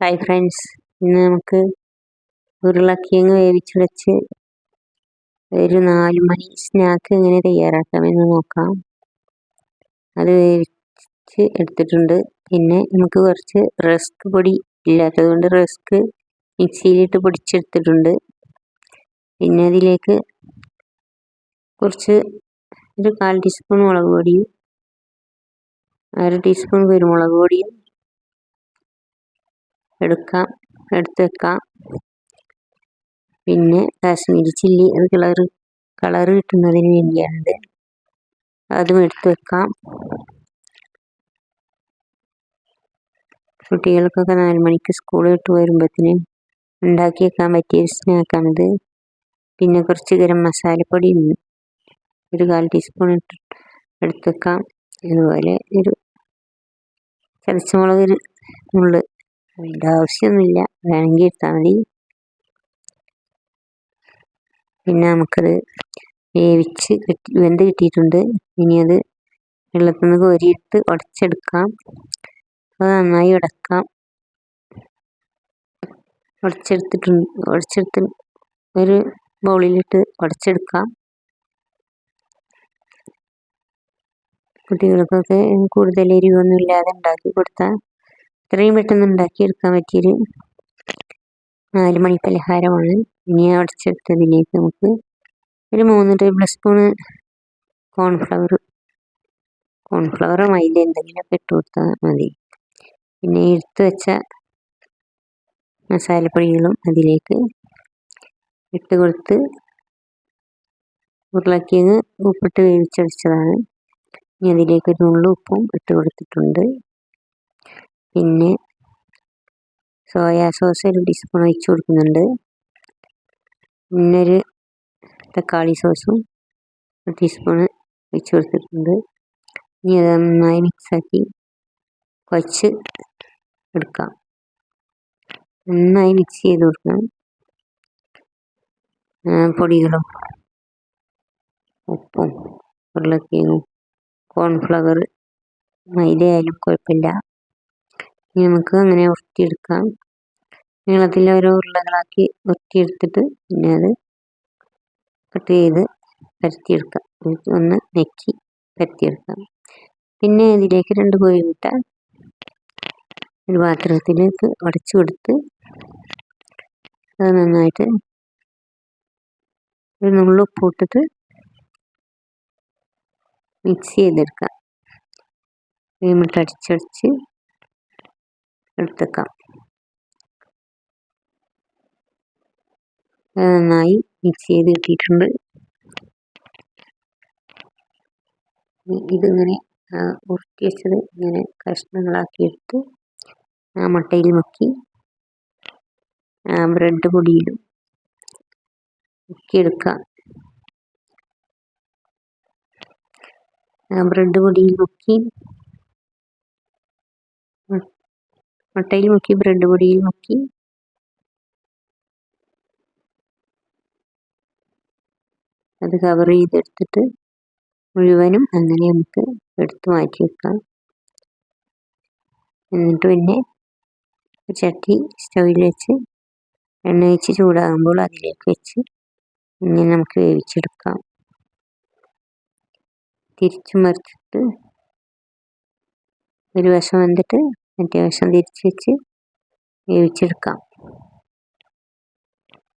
Hi friends ഇന്ന് നമുക്ക് ഉരുളക്കിഴങ്ങ് വേവിച്ച് വെച്ച് ഒരു നാല് മണി സ്നാക്ക് എങ്ങനെ തയ്യാറാക്കാമെന്ന് നോക്കാം. അത് വേവിച്ച് എടുത്തിട്ടുണ്ട്. പിന്നെ നമുക്ക് കുറച്ച് റസ്ക് പൊടി ഇല്ലാത്തത് കൊണ്ട് റസ്ക് മിക്സിയിലിട്ട് പൊടിച്ചെടുത്തിട്ടുണ്ട്. പിന്നെ അതിലേക്ക് കുറച്ച് ഒരു കാൽ ടീസ്പൂൺ മുളക് പൊടിയും അര ടീസ്പൂൺ കുരുമുളക് പൊടിയും എടുക്കാം. എടുത്ത് വെക്കാം. പിന്നെ കാശ്മീരി ചില്ലി അത് കളറ് കളറ് കിട്ടുന്നതിന് വേണ്ടിയാണിത്. അതും എടുത്ത് വെക്കാം. കുട്ടികൾക്കൊക്കെ നാല് മണിക്ക് സ്കൂൾ വിട്ട് വരുമ്പോഴത്തേന് ഉണ്ടാക്കി വെക്കാൻ പറ്റിയ ഒരു സ്നാക്കാണിത് പിന്നെ കുറച്ച് ഗരം മസാലപ്പൊടി ഒരു കാൽ ടീസ്പൂൺ ഇട്ട് എടുത്ത് വെക്കാം. അതുപോലെ ഒരു ചതച്ചമുളക് മുളക് അതിന്റെ ആവശ്യമൊന്നുമില്ല വേണമെങ്കിൽ എടുത്താൽ മതി. പിന്നെ നമുക്കത് വേവിച്ച് വെന്ത് കിട്ടിയിട്ടുണ്ട്. ഇനി അത് വെള്ളത്തിൽ നിന്ന് കോരിയിട്ട് ഉടച്ചെടുക്കാം. അത് നന്നായി ഉടക്കാം. ഉടച്ചെടുത്തിട്ടുണ്ട് ഉടച്ചെടുത്ത് ഒരു ബൗളിലിട്ട് ഉടച്ചെടുക്കാം. കുട്ടികൾക്കൊക്കെ കൂടുതൽ എരിവൊന്നും ഇല്ലാതെ ഉണ്ടാക്കി കൊടുത്താൽ എത്രയും പെട്ടെന്ന് ഉണ്ടാക്കിയെടുക്കാൻ പറ്റിയൊരു നാല് മണി പലഹാരമാണ്. ഇനി അടച്ചെടുത്തതിലേക്ക് നമുക്ക് ഒരു മൂന്ന് ടേബിൾ സ്പൂണ് കോൺഫ്ലവർ കോൺഫ്ലവറോ മൈദ എന്തെങ്കിലുമൊക്കെ ഇട്ട് കൊടുത്താൽ മതി. പിന്നെ എഴുത്ത് വെച്ച മസാലപ്പൊടികളും അതിലേക്ക് ഇട്ട് കൊടുത്ത് ഉരുളക്കിഴങ്ങ് ഉപ്പിട്ട് വേവിച്ചടിച്ചതാണ്. ഇനി അതിലേക്ക് ഒരു നുള്ളു ഉപ്പും ഇട്ട് കൊടുത്തിട്ടുണ്ട്. പിന്നെ സോയാ സോസ് ഒരു ടീസ്പൂൺ ഒഴിച്ച് കൊടുക്കുന്നുണ്ട്. പിന്നൊരു തക്കാളി സോസും ഒരു ടീസ്പൂൺ ഒഴിച്ച് കൊടുത്തിട്ടുണ്ട്. ഇനി അത് നന്നായി മിക്സാക്കി കുഴച്ച് എടുക്കാം. നന്നായി മിക്സ് ചെയ്ത് കൊടുക്കണം പൊടികളും ഉപ്പും ഉരുളക്കിഴങ്ങും കോൺഫ്ലവർ മൈദയായാലും കുഴപ്പമില്ല. ഇനി നമുക്ക് അങ്ങനെ ഉരുട്ടിയെടുക്കാം. നീളത്തിൽ ഓരോ ഉരുളകളാക്കി ഉരുട്ടിയെടുത്തിട്ട് പിന്നെ അത് കട്ട് ചെയ്ത് പരത്തിയെടുക്കാം. ഒന്ന് നെക്കി പരത്തിയെടുക്കാം. പിന്നെ ഇതിലേക്ക് രണ്ട് കോഴിമുട്ട ഒരു പാത്രത്തിലേക്ക് ഉടച്ചു കൊടുത്ത് അത് നന്നായിട്ട് ഒരു നുള്ളുപ്പ് ഇട്ടിട്ട് മിക്സ് ചെയ്തെടുക്കാം. കോഴിമുട്ട അടിച്ചടിച്ച് എടുത്തേക്കാം. നന്നായി മിക്സ് ചെയ്ത് കിട്ടിയിട്ടുണ്ട്. ഇതിങ്ങനെ ഉരുട്ടി വെച്ചത് ഇങ്ങനെ കഷ്ണങ്ങളാക്കി എടുത്ത് ആ മുട്ടയിൽ മുക്കി ബ്രെഡ് പൊടിയിലും മുക്കിയെടുക്കാം ബ്രെഡ് പൊടിയിൽ മുക്കി മുട്ടയിൽ മുക്കി ബ്രെഡ് പൊടിയിൽ മുക്കി അത് കവർ ചെയ്തെടുത്തിട്ട് മുഴുവനും അങ്ങനെ നമുക്ക് എടുത്ത് മാറ്റി വെക്കാം. എന്നിട്ട് പിന്നെ ചട്ടി സ്റ്റൗവിൽ വെച്ച് എണ്ണ വെച്ച് ചൂടാകുമ്പോൾ അതിലേക്ക് വെച്ച് ഇങ്ങനെ നമുക്ക് വേവിച്ചെടുക്കാം. തിരിച്ചു മറിച്ചിട്ട് ഒരു വശം വന്നിട്ട് വശം തിരിച്ച് വെച്ച് വേവിച്ചെടുക്കാം.